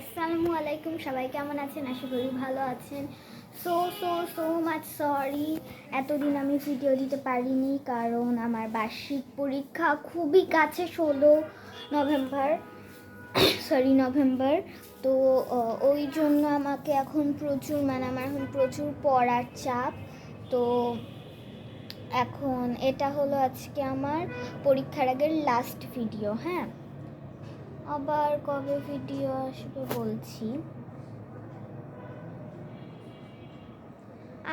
আসসালামু আলাইকুম, সবাই কেমন আছেন? আশা করি ভালো আছেন। So so so much sorry এতদিন আমি ভিডিও দিতে পারিনি কারণ আমার বার্ষিক পরীক্ষা খুবই কাছে, ষোলো নভেম্বর। Sorry November. তো ওই জন্য আমাকে এখন প্রচুর মানে আমার এখন প্রচুর পড়ার চাপ। তো, এখন এটা হলো আজকে আমার পরীক্ষার আগের লাস্ট ভিডিও হ্যাঁ? আবার কবে ভিডিও আসবে বলছি।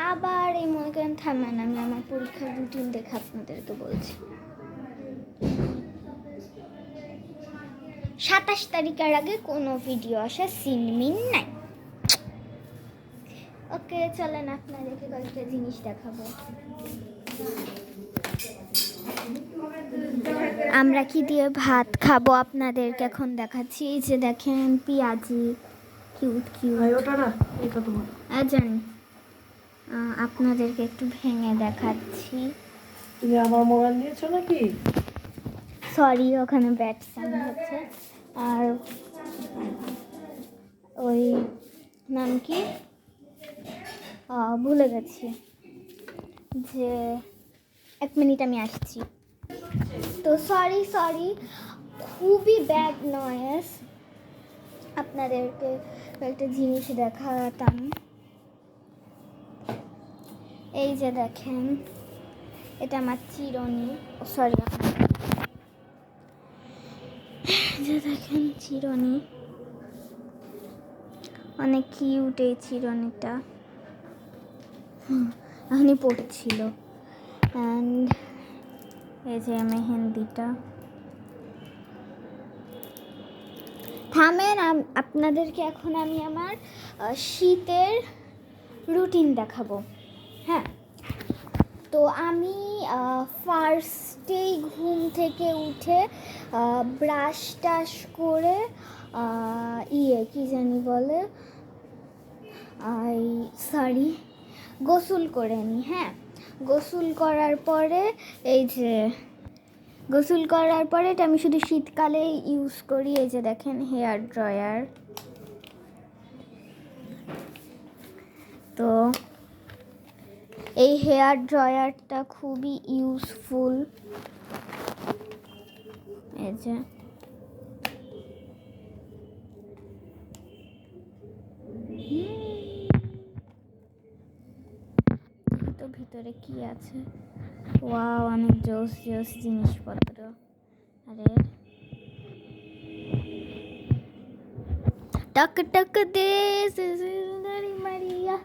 আবার এই মনে করেন থামেন, আমি আমার পরীক্ষার রুটিন দেখে আপনাদেরকে বলছি। সাতাশ তারিখের আগে কোনো ভিডিও আসা সিনমিন নাই। ওকে, চলেন আপনাদেরকে কয়েকটা জিনিস দেখাবো। আমরা কি দিয়ে ভাত খাব আপনাদেরকে এখন দেখাচ্ছি। এই যে দেখেন পেঁয়াজি কিউট কিউট। জানি। আপনাদেরকে একটু ভেঙে দেখাচ্ছি। তুমি আমার মোবাইল নিয়েছো নাকি? সরি ওখানে ব্যাট সাউন্ড হচ্ছে। আর ওই নাম কি? ভুলে গেছি। যে এক মিনিট আমি আসছি। তো সরি সরি খুবই ব্যাড নয়েস আপনাদেরকে একটা জিনিস দেখাতাম। এই যে দেখেন, এটা আমার চিরনি। সরি যে দেখেন চিরনি। অনেক কিউট এই চিরনিটা। এখনই পড়ছিল। অ্যান্ড এই যে মেহেন্দিটা। থামেন আপনাদেরকে এখন আমি আমার শীতের রুটিন দেখাবো। হ্যাঁ? তো আমি ফার্স্টেই ঘুম থেকে উঠে ব্রাশ টাশ করে ইয়ে কি জানি বলে সরি গোসল করে নিই হ্যাঁ? গোসল করার পরে এই যে, গোসল করার পরে এটা আমি শুধু শীতকালে ইউজ করি, এই যে দেখেন হেয়ার ড্রয়ার। তো এই হেয়ার ড্রয়ারটা খুবই ইউজফুল এই যে তো ভিতরে কি আছে? ওয়াও, অনেক জোস জোস জিনিসপত্র। আরে। টক টক দে মারিয়া।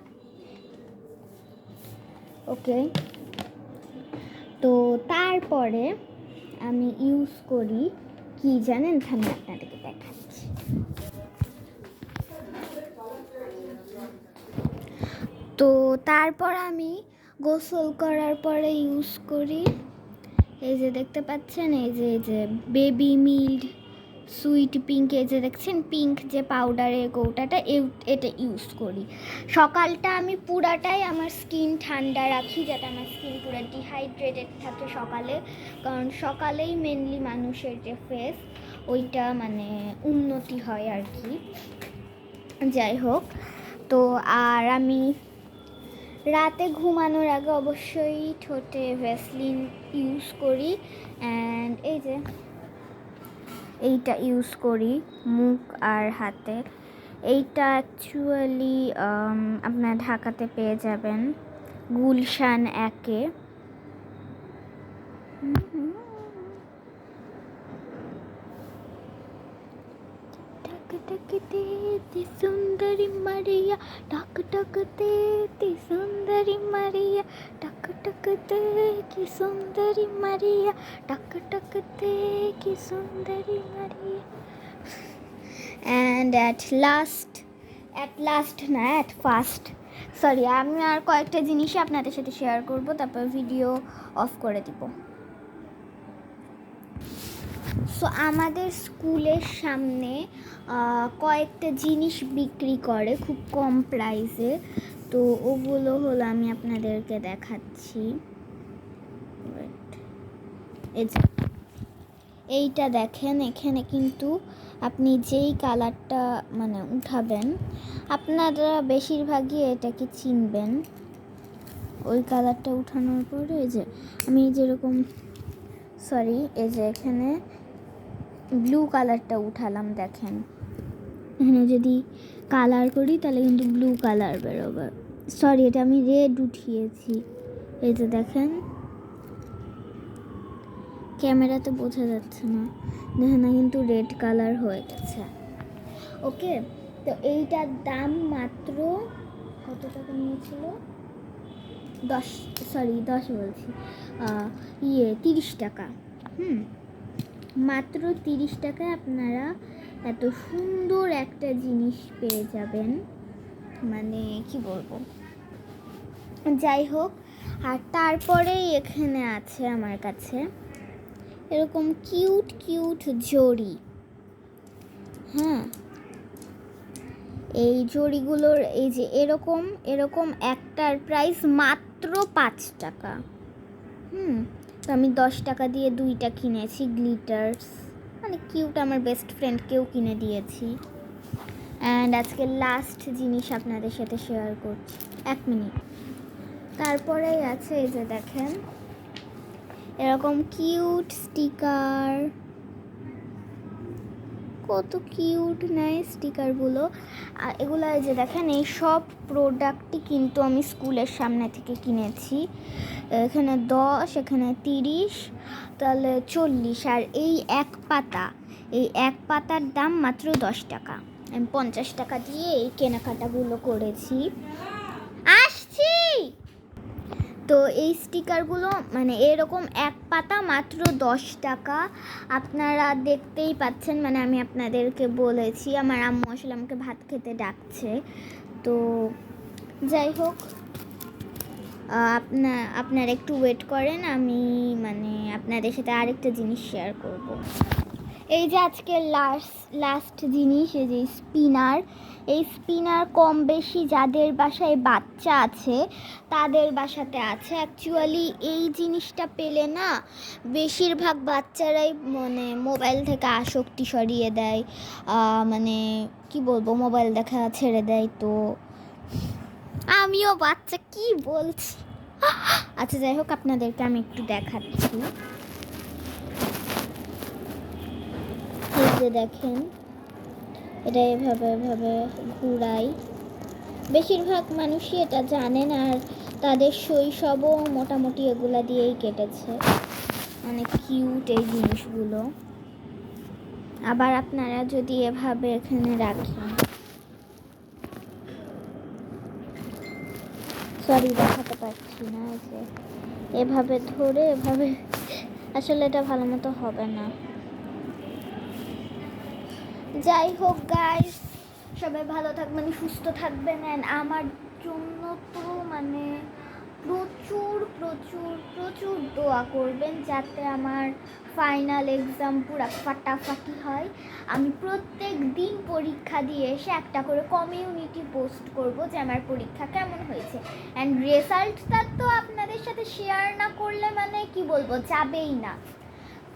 ওকে। তো তারপরে আমি ইউজ করি কি জানেন? আমি আপনাদেরকে দেখাচ্ছি। তো তারপর আমি গোসল করার পরে ইউজ করি। এই যে দেখতে পাচ্ছেন, এই যে এই যে বেবি মিল্ড সুইট পিঙ্ক এই যে দেখছেন পিঙ্ক যে পাউডারের কৌটাটা এটা ইউজ করি। সকালটা আমি পুরাটাই আমার স্কিন ঠান্ডা রাখি, যাতে আমার স্কিন পুরো ডিহাইড্রেটেড থাকে সকালে। কারণ সকালেই মেনলি মানুষের যে ফেস ওইটা মানে উন্নতি হয় আর কি। যাই হোক, তো আর আমি রাতে ঘুমানোর আগে অবশ্যই ঠোঁটে ভ্যাসলিন ইউজ করি অ্যান্ড এই যে এইটা ইউজ করি, মুখ আর হাতে। এইটা অ্যাকচুয়ালি আপনার ঢাকাতে পেয়ে যাবেন গুলশান একে। టకటకతే తి సుందరి మరియా టక్ టకతే తి সুন্দরী মারিয়া టక్ టకతే కి সুন্দরী মারিয়া టక్ టకతే కి সুন্দরী Mariya and at last at last না অ্যাট ফার্স্ট সরি আমি আর কয়েকটা জিনিসই আপনাদের সাথে শেয়ার করব, তারপর ভিডিও অফ করে দিব। সো আমাদের স্কুলের সামনে কয়েকটা জিনিস বিক্রি করে খুব কম প্রাইসে। তো ওগুলো হলো আমি আপনাদেরকে দেখাচ্ছি। এইটা দেখেন, এখানে কিন্তু আপনি যেই কালারটা মানে উঠাবেন, আপনারা বেশিরভাগই এটাকে চিনবেন। ওই কালারটা উঠানোর পরে এই যে, আমি যেরকম সরি এই যে এখানে ব্লু কালারটা উঠালাম, দেখেন। এখানে যদি কালার করি, তাহলে কিন্তু ব্লু কালার বেরোবে। সরি এটা আমি রেড উঠিয়েছি। এই যে দেখেন। ক্যামেরাতে বোঝা যাচ্ছে না। দেখেন না, কিন্তু রেড কালার হয়ে গেছে। ওকে তো এইটার দাম মাত্র কত টাকা নিয়েছিল? দশ সরি দশ বলছি। ইয়ে তিরিশ টাকা। হুম। মাত্র তিরিশ টাকায় আপনারা এত সুন্দর একটা জিনিস পেয়ে যাবেন। মানে কি বলব? যাই হোক, আর তারপরেই এখানে আছে আমার কাছে এরকম কিউট কিউট জড়ি। হ্যাঁ এই জড়িগুলোর এই যে এরকম এরকম একটার প্রাইস মাত্র পাঁচ টাকা। হুম তো আমি দশ টাকা দিয়ে দুইটা কিনেছি গ্লিটার্স মানে কিউট আমার বেস্ট ফ্রেন্ডকেও কিনে দিয়েছি। অ্যান্ড আজকে লাস্ট জিনিস আপনাদের সাথে শেয়ার করছি। এক মিনিট তারপরেই আছে এই যে দেখেন, এরকম কিউট স্টিকার কত কিউট নেয় স্টিকারগুলো। আর এগুলো যে দেখেন, এই সব প্রোডাক্টই কিন্তু আমি স্কুলের সামনে থেকে কিনেছি। এখানে দশ, এখানে তিরিশ, তাহলে চল্লিশ। আর এই এক পাতা, এই এক পাতার দাম মাত্র দশ টাকা। আমি পঞ্চাশ টাকা দিয়ে এই কেনাকাটাগুলো করেছি। তো এই স্টিকারগুলো মানে এরকম এক পাতা মাত্র দশ টাকা। আপনারা দেখতেই পাচ্ছেন মানে আমি আপনাদেরকে বলেছি, আমার আম্মু আসলে আমাকে ভাত খেতে ডাকছে। তো যাই হোক আপনা, আপনারা একটু ওয়েট করেন, আমি মানে আপনাদের সাথে আরেকটা জিনিস শেয়ার করব। এই যে আজকে লাস্ট লাস্ট জিনিস, এই যে স্পিনার এই স্পিনার কম বেশি যাদের বাসায় বাচ্চা আছে, তাদের বাসাতে আছে। অ্যাকচুয়ালি এই জিনিসটা পেলে না বেশিরভাগ বাচ্চারাই মানে মোবাইল থেকে আসক্তি সরিয়ে দেয় মানে কি বলব মোবাইল দেখা ছেড়ে দেয় তো। আমিও বাচ্চা, কি বলছি? আচ্ছা যাই হোক, আপনাদেরকে আমি একটু দেখাচ্ছি এই যে দেখেন, এটা এভাবে এভাবে ঘুরাই। বেশিরভাগ মানুষই এটা জানেন আর তাদের শৈশবও মোটামুটি এগুলা দিয়েই কেটেছে। অনেক কিউট এই জিনিসগুলো। আবার আপনারা যদি এভাবে এখানে রাখেন। সরি দেখাতে পারছি না যে। এভাবে ধরে, এভাবে, আসলে এটা ভালো মতো হবে না। যাই হোক গাইস সবাই ভালো থাকবেন, সুস্থ থাকবেন অ্যান্ড আমার জন্য তো মানে প্রচুর প্রচুর প্রচুর দোয়া করবেন যাতে আমার ফাইনাল এক্সাম পুরো ফাটাফাটি হয়। আমি প্রত্যেক দিন পরীক্ষা দিয়ে এসে একটা করে কমিউনিটি পোস্ট করব যে আমার পরীক্ষা কেমন হয়েছে। অ্যান্ড রেজাল্টটা তো আপনাদের সাথে শেয়ার না করলে মানে কি বলব, যাবেই না।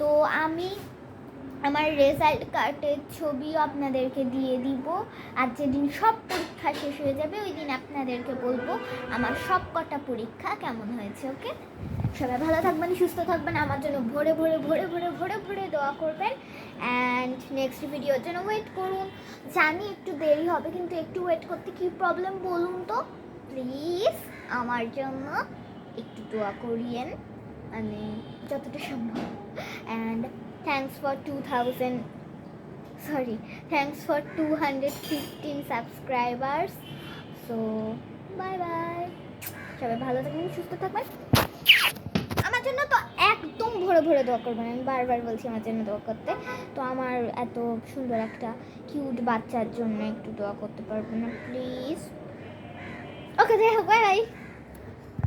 তো আমি আমার রেজাল্ট কার্ডের ছবিও আপনাদেরকে দিয়ে দিব। আর যেদিন সব পরীক্ষা শেষ হয়ে যাবে ওই দিন আপনাদেরকে বলব আমার সব কটা পরীক্ষা কেমন হয়েছে, ওকে? সবাই ভালো থাকবেন, সুস্থ থাকবেন, আমার জন্য ভরে ভরে ভরে ভরে ভরে ভরে দোয়া করবেন। অ্যান্ড নেক্সট ভিডিওর জন্য ওয়েট করুন। জানি একটু দেরি হবে, কিন্তু একটু ওয়েট করতে কি প্রবলেম বলুন তো? প্লিজ আমার জন্য একটু দোয়া করিয়েন। মানে যতটা সম্ভব। And thanks for 2000 sorry, thanks for 215 subscribers. So bye bye সবাই ভালো থাকবেন, সুস্থ থাকবেন। আমার জন্য তো একদম ভরে ভরে দোয়া করবেন। আমি বারবার বলছি আমার জন্য দোয়া করতে। তো আমার এত সুন্দর একটা কিউট বাচ্চার জন্য একটু দোয়া করতে পারবেন না প্লিজ ওকে যাই বাই বাই